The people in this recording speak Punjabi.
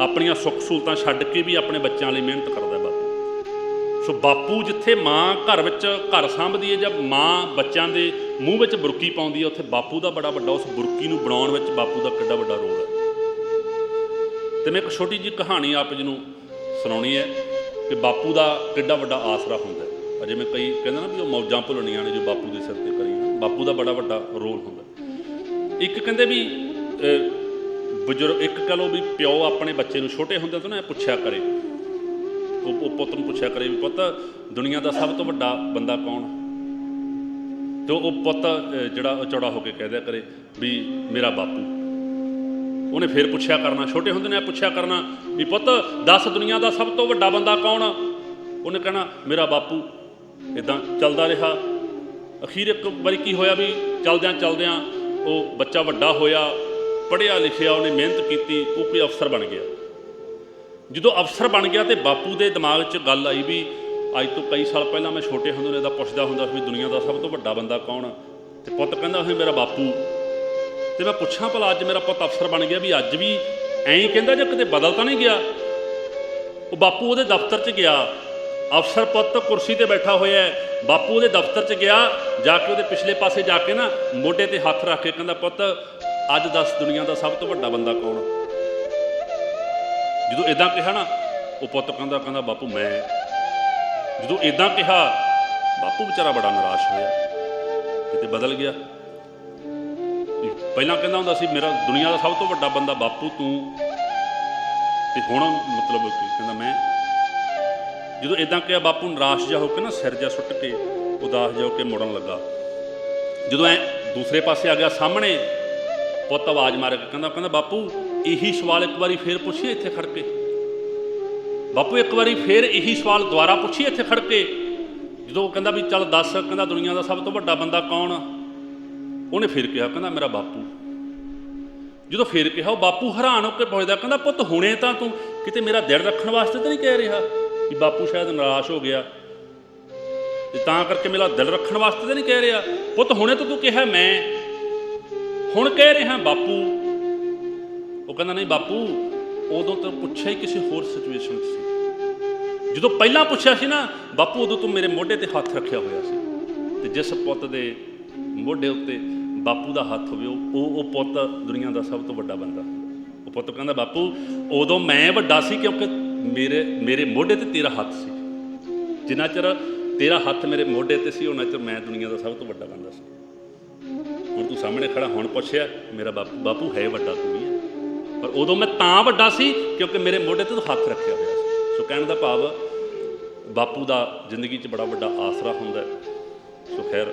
ਆਪਣੀਆਂ ਸੁੱਖ ਸਹੂਲਤਾਂ ਛੱਡ ਕੇ ਵੀ ਆਪਣੇ ਬੱਚਿਆਂ ਲਈ ਮਿਹਨਤ ਕਰਦਾ ਬਾਪੂ। ਸੋ ਬਾਪੂ ਜਿੱਥੇ ਮਾਂ ਘਰ ਵਿੱਚ ਘਰ ਸੰਭਦੀ ਹੈ ਜਾਂ ਮਾਂ ਬੱਚਿਆਂ ਦੇ ਮੂੰਹ ਵਿੱਚ ਬੁਰਕੀ ਪਾਉਂਦੀ ਹੈ, ਉੱਥੇ ਬਾਪੂ ਦਾ ਬੜਾ ਵੱਡਾ, ਉਸ ਬੁਰਕੀ ਨੂੰ ਬਣਾਉਣ ਵਿੱਚ ਬਾਪੂ ਦਾ ਕਿੱਡਾ ਵੱਡਾ ਰੋਲ ਹੈ। ਤੇ ਮੈਂ ਇੱਕ ਛੋਟੀ ਜਿਹੀ ਕਹਾਣੀ ਆਪ ਜੀ ਨੂੰ ਸੁਣਾਉਣੀ ਹੈ ਕਿ ਬਾਪੂ ਦਾ ਕਿੱਡਾ ਵੱਡਾ ਆਸਰਾ ਹੁੰਦਾ ਹੈ। ਅਜੇ ਮੈਂ ਕਈ ਕਹਿੰਦਾ ਨਾ ਵੀ ਉਹ ਮੌਜਾਂ ਭੁੱਲਣੀਆਂ ਨੇ ਜੋ ਬਾਪੂ ਦੇ ਸਿਰ ਤੇ ਕਰੀਆਂ ਬਾਪੂ ਦਾ ਬੜਾ ਵੱਡਾ ਰੋਲ ਹੁੰਦਾ ਇੱਕ ਕਹਿੰਦੇ ਵੀ ਬਜ਼ੁਰਗ, ਇੱਕ ਕਹ ਲਓ ਵੀ ਪਿਓ ਆਪਣੇ ਬੱਚੇ ਨੂੰ ਛੋਟੇ ਹੁੰਦੇ ਤੋਂ ਨਾ ਪੁੱਛਿਆ ਕਰੇ। ਉਹ ਪੁੱਤ ਨੂੰ ਪੁੱਛਿਆ ਕਰੇ ਵੀ ਪੁੱਤ, ਦੁਨੀਆ ਦਾ ਸਭ ਤੋਂ ਵੱਡਾ ਬੰਦਾ ਕੌਣ? ਤੇ ਉਹ ਪੁੱਤ ਜਿਹੜਾ ਚੌੜਾ ਹੋ ਕੇ ਕਹਿ ਦਿਆ ਕਰੇ ਵੀ ਮੇਰਾ ਬਾਪੂ। ਉਹਨੇ ਫਿਰ ਪੁੱਛਿਆ ਕਰਨਾ, ਛੋਟੇ ਹੁੰਦੇ ਨੇ ਪੁੱਛਿਆ ਕਰਨਾ ਵੀ ਪੁੱਤ, ਦੱਸ ਦੁਨੀਆ ਦਾ ਸਭ ਤੋਂ ਵੱਡਾ ਬੰਦਾ ਕੌਣ? ਉਹਨੇ ਕਹਿਣਾ, ਮੇਰਾ ਬਾਪੂ। ਇਦਾਂ ਚੱਲਦਾ ਰਿਹਾ। ਅਖੀਰ ਇੱਕ ਵਾਰੀ ਕੀ ਹੋਇਆ ਵੀ ਚਲਦਿਆਂ ਚਲਦਿਆਂ ਉਹ ਬੱਚਾ ਵੱਡਾ ਹੋਇਆ। ਪੜ੍ਹਿਆ ਲਿਖਿਆ, ਉਹਨੇ ਮਿਹਨਤ ਕੀਤੀ, ਉਹ ਕੋਈ ਅਫਸਰ ਬਣ ਗਿਆ। ਜਦੋਂ ਅਫਸਰ ਬਣ ਗਿਆ ਤੇ ਬਾਪੂ ਦੇ ਦਿਮਾਗ 'ਚ ਗੱਲ ਆਈ ਵੀ ਅੱਜ ਤੋਂ ਕਈ ਸਾਲ ਪਹਿਲਾਂ ਮੈਂ ਛੋਟੇ ਹੁੰਦੇ ਦਾ ਪੁੱਛਦਾ ਹੁੰਦਾ ਸੀ ਵੀ ਦੁਨੀਆ ਦਾ ਸਭ ਤੋਂ ਵੱਡਾ ਬੰਦਾ ਕੌਣ ਤੇ ਪੁੱਤ ਕਹਿੰਦਾ ਸੀ ਮੇਰਾ ਬਾਪੂ। ਤੇ ਮੈਂ ਪੁੱਛਾਂ ਭਲਾ ਅੱਜ ਮੇਰਾ ਪੁੱਤ ਅਫਸਰ ਬਣ ਗਿਆ ਵੀ ਅੱਜ ਵੀ ਐਂ ਕਹਿੰਦਾ ਜੇ ਕਿਤੇ ਬਦਲ ਤਾਂ ਨਹੀਂ ਗਿਆ? ਉਹ ਬਾਪੂ ਉਹਦੇ ਦਫ਼ਤਰ 'ਚ ਗਿਆ। ਅਫਸਰ ਪੁੱਤ ਕੁਰਸੀ ਤੇ ਬੈਠਾ ਹੋਇਆ ਹੈ। ਬਾਪੂ ਉਹਦੇ ਦਫ਼ਤਰ 'ਚ ਗਿਆ, ਜਾ ਕੇ ਉਹਦੇ ਪਿਛਲੇ ਪਾਸੇ ਜਾ ਕੇ ਨਾ ਮੋਢੇ ਤੇ ਹੱਥ ਰੱਖ ਕੇ ਕਹਿੰਦਾ, ਪੁੱਤ ਅੱਜ ਦੱਸ ਦੁਨੀਆ ਦਾ ਸਭ ਤੋਂ ਵੱਡਾ ਬੰਦਾ ਕੌਣ? ਜਦੋਂ ਇਦਾਂ ਕਿਹਾ ਨਾ, ਉਹ ਪੁੱਤ ਕਹਿੰਦਾ ਕਹਿੰਦਾ, ਬਾਪੂ, ਮੈਂ ਜਦੋਂ ਇਦਾਂ ਕਿਹਾ, ਬਾਪੂ ਵਿਚਾਰਾ ਬੜਾ ਨਿਰਾਸ਼ ਹੋਇਆ। ਕਿਤੇ ਬਦਲ ਗਿਆ। ਪਹਿਲਾਂ ਕਹਿੰਦਾ ਹੁੰਦਾ ਸੀ, ਮੇਰਾ ਦੁਨੀਆ ਦਾ ਸਭ ਤੋਂ ਵੱਡਾ ਬੰਦਾ ਬਾਪੂ ਤੂੰ। ਤੇ ਹੁਣ ਮਤਲਬ ਕੀ ਕਹਿੰਦਾ, ਮੈਂ ਜਦੋਂ ਇਦਾਂ ਕਿਹਾ, ਬਾਪੂ ਨਿਰਾਸ਼ ਜਾ ਹੋ ਕੇ ਨਾ ਸਿਰ ਜਾ ਸੁੱਟ ਕੇ ਉਦਾਸ ਜਾ ਹੋ ਕੇ ਮੁੜਨ ਲੱਗਾ। ਜਦੋਂ ਐ ਦੂਸਰੇ ਪਾਸੇ ਆ ਗਿਆ, ਸਾਹਮਣੇ ਪੁੱਤ ਆਵਾਜ਼ ਮਾਰ ਕੇ ਕਹਿੰਦਾ ਕਹਿੰਦਾ, ਬਾਪੂ, ਇਹੀ ਸਵਾਲ ਇੱਕ ਵਾਰੀ ਫੇਰ ਪੁੱਛੀਏ ਇੱਥੇ ਖੜ ਕੇ। ਬਾਪੂ, ਇੱਕ ਵਾਰੀ ਫੇਰ ਇਹੀ ਸਵਾਲ ਦੁਬਾਰਾ ਪੁੱਛੀਏ ਇੱਥੇ ਖੜ ਕੇ। ਜਦੋਂ ਉਹ ਕਹਿੰਦਾ ਵੀ ਚੱਲ ਦੱਸ, ਕਹਿੰਦਾ ਦੁਨੀਆ ਦਾ ਸਭ ਤੋਂ ਵੱਡਾ ਬੰਦਾ ਕੌਣ ਉਹਨੇ ਫਿਰ ਕਿਹਾ, ਕਹਿੰਦਾ, ਮੇਰਾ ਬਾਪੂ। ਜਦੋਂ ਫਿਰ ਕਿਹਾ, ਉਹ ਬਾਪੂ ਹੈਰਾਨ ਹੋ ਕੇ ਪੁੱਛਦਾ, ਕਹਿੰਦਾ, ਪੁੱਤ ਹੁਣੇ ਤਾਂ ਤੂੰ ਕਿਤੇ ਮੇਰਾ ਦਿਲ ਰੱਖਣ ਵਾਸਤੇ ਤਾਂ ਨਹੀਂ ਕਹਿ ਰਿਹਾ ਵੀ ਬਾਪੂ ਸ਼ਾਇਦ ਨਿਰਾਸ਼ ਹੋ ਗਿਆ। ਤੇ ਤਾਂ ਕਰਕੇ ਮੇਰਾ ਦਿਲ ਰੱਖਣ ਵਾਸਤੇ ਤਾਂ ਨਹੀਂ ਕਹਿ ਰਿਹਾ। ਪੁੱਤ ਹੁਣੇ ਤਾਂ ਤੂੰ ਕਿਹਾ ਮੈਂ। ਹੁਣ ਕਹਿ ਰਿਹਾ ਬਾਪੂ। ਉਹ ਕਹਿੰਦਾ, ਨਹੀਂ ਬਾਪੂ, ਉਦੋਂ ਤਾਂ ਪੁੱਛਿਆ ਹੀ ਕਿਸੇ ਹੋਰ ਸਿਚੁਏਸ਼ਨ 'ਚ ਸੀ। ਜਦੋਂ ਪਹਿਲਾਂ ਪੁੱਛਿਆ ਸੀ ਨਾ, ਬਾਪੂ, ਉਦੋਂ ਤੂੰ ਮੇਰੇ ਮੋਢੇ ਤੇ ਹੱਥ ਰੱਖਿਆ ਹੋਇਆ ਸੀ। ਤੇ ਜਿਸ ਪੁੱਤ ਦੇ ਮੋਢੇ ਉੱਤੇ ਬਾਪੂ ਦਾ ਹੱਥ ਹੋਵੇ, ਉਹ ਉਹ- ਪੁੱਤ ਦੁਨੀਆ ਦਾ ਸਭ ਤੋਂ ਵੱਡਾ ਬੰਦਾ ਉਹ ਪੁੱਤ ਕਹਿੰਦਾ, ਬਾਪੂ, ਉਦੋਂ ਮੈਂ ਵੱਡਾ ਸੀ ਕਿਉਂਕਿ ਮੇਰੇ ਮੇਰੇ ਮੋਢੇ ਤੇ ਤੇਰਾ ਹੱਥ ਸੀ। ਜਿੰਨਾ ਚਿਰ ਤੇਰਾ ਹੱਥ ਮੇਰੇ ਮੋਢੇ ਤੇ ਸੀ ਉਹਨਾਂ ਚਿਰ ਮੈਂ ਦੁਨੀਆ ਦਾ ਸਭ ਤੋਂ ਵੱਡਾ ਬੰਦਾ ਸੀ। ਸਾਹਮਣੇ ਖੜਾ ਹੁਣ ਪੁੱਛਿਆ, ਮੇਰਾ ਬਾਪੂ ਬਾਪੂ ਹੈ ਵੱਡਾ ਤੂੰ ਵੀ ਹੈ? ਪਰ ਉਦੋਂ ਮੈਂ ਤਾਂ ਵੱਡਾ ਸੀ ਕਿਉਂਕਿ ਮੇਰੇ ਮੋਢੇ ਤੇ ਤੂੰ ਹੱਥ ਰੱਖਿਆ ਹੋਇਆ ਸੀ। ਸੋ ਕਹਿਣ ਦਾ ਭਾਵ, ਬਾਪੂ ਦਾ ਜ਼ਿੰਦਗੀ 'ਚ ਬੜਾ ਵੱਡਾ ਆਸਰਾ ਹੁੰਦਾ ਸੋ ਖੈਰ